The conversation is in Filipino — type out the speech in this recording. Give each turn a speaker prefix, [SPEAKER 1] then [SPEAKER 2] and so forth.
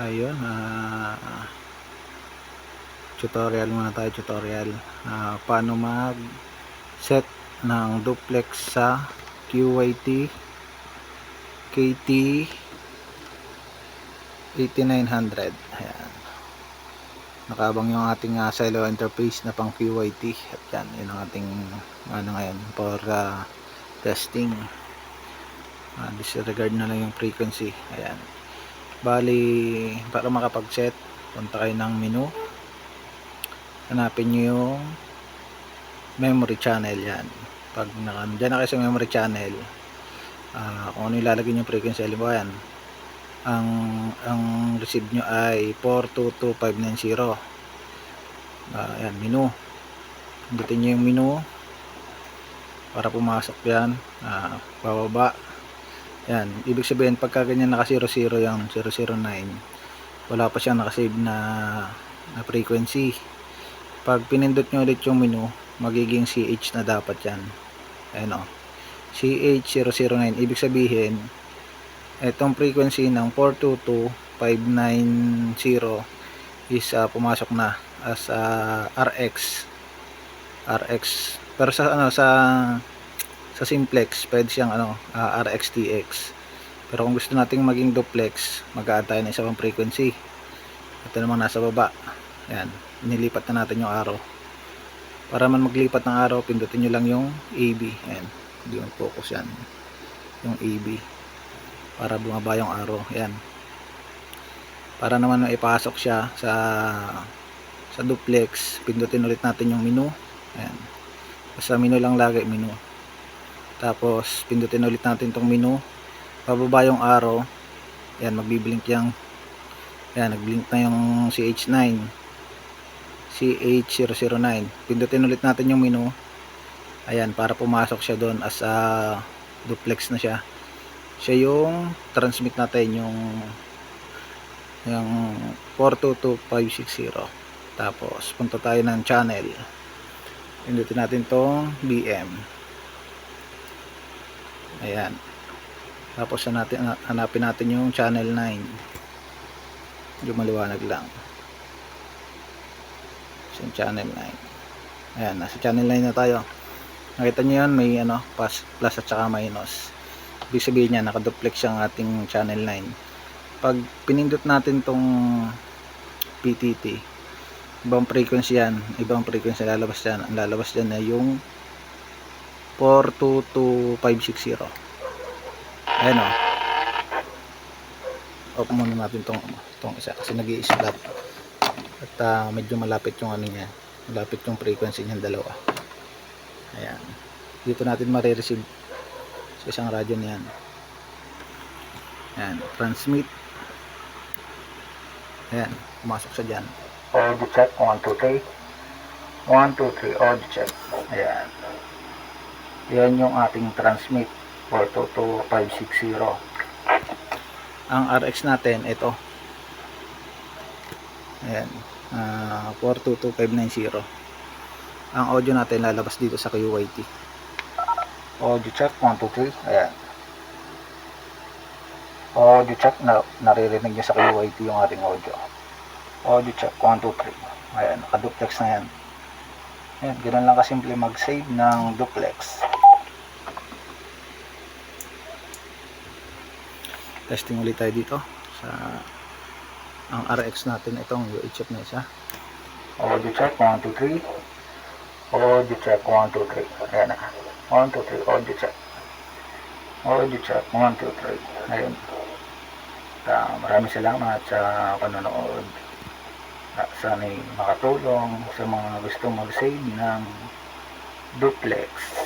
[SPEAKER 1] ayun ah tutorial muna tayo tutorial. Ah, paano mag set ng duplex sa QYT KT 8900 ayan. Nakabang yung ating uh, silo interface na pang QYT at yan yun ang ating ano ngayon for ah, testing. Ah, disregard na lang yung frequency. Ayan bali para makapag set punta kayo ng menu. Hanapin nyo yung memory channel yan. Pag naka, dyan na kayo sa memory channel ah, kung ano ilalagay yung frequency halimbawa yan ang ang receive nyo ay 422590 ah, yan menu. Pindutin nyo yung menu para pumasok yan. Ah, bababa yan, ibig sabihin pagka ganyan naka 00 yung 009 wala pa siyang nakasave na, na frequency. Pag pinindot nyo ulit yung menu magiging CH na dapat yan. Ayan o. CH009 ibig sabihin itong frequency ng 422590 is ah, pumasok na as ah, RX RX pero sa ano sa sa simplex pwede siyang ano ah, RXTX pero kung gusto nating maging duplex mag-add tayo ng isa pang frequency. Ito namang nasa baba. Ayan nilipat na natin yung arrow. Para man maglipat ng arrow pindutin nyo lang yung AB ayan hindi yung focus yan. Yung AB para bumaba yung arrow. Ayan. Para naman ipasok siya sa sa duplex pindutin ulit natin yung menu. Ayan. Sa menu lang lagi menu tapos pindutin ulit natin tong menu. Pababa yung arrow. Yan magbiblink yung yan nagblink na yung CH9 CH009 pindutin ulit natin yung menu. Ayan para pumasok siya doon as a duplex na siya. Siya yung transmit natin yung yung 422560 tapos punta tayo ng channel. Pindutin natin tong BM ayan. Tapos natin, hanapin natin yung channel 9 yung maliwanag lang. Yung channel 9 ayan nasa channel 9 na tayo. Nakita nyo yan may ano plus, plus at saka minus. Ibig sabihin niya nakaduplex yung ating channel 9 pag pinindot natin tong PTT ibang frequency yan ibang frequency lalabas yan ang lalabas dyan na yung 42250 ayan o off muna natin tong, tong isa kasi nag slot at uh, medyo malapit yung ano niya. Malapit yung frequency niyan dalawa. Ayan. Dito natin marireceive sa isang radyo niyan ayan transmit. Ayan pumasok sa dyan. Audio check 1 2 3 1 2 3 audio check. Ayan yan yung ating transmit 42250 ang RX natin ito. Ayan uh, 422590 ang audio natin lalabas dito sa QYT audio check 1 2 3 ayan. Audio check na naririnig nyo sa QYT yung ating audio. Audio check 1 2 3 ayan nakaduplex na yan ayan ganun lang kasimple mag save ng duplex. Testing ulit tayo dito sa ang RX natin itong UHF na isa. Audio check 1 2 3 audio check 1 2 3 ayan na. 1 2 3 audio check. Audio check 1 2 3 ayun uh, maraming salamat sa panonood sana'y makatulong sa mga gusto mag save ng duplex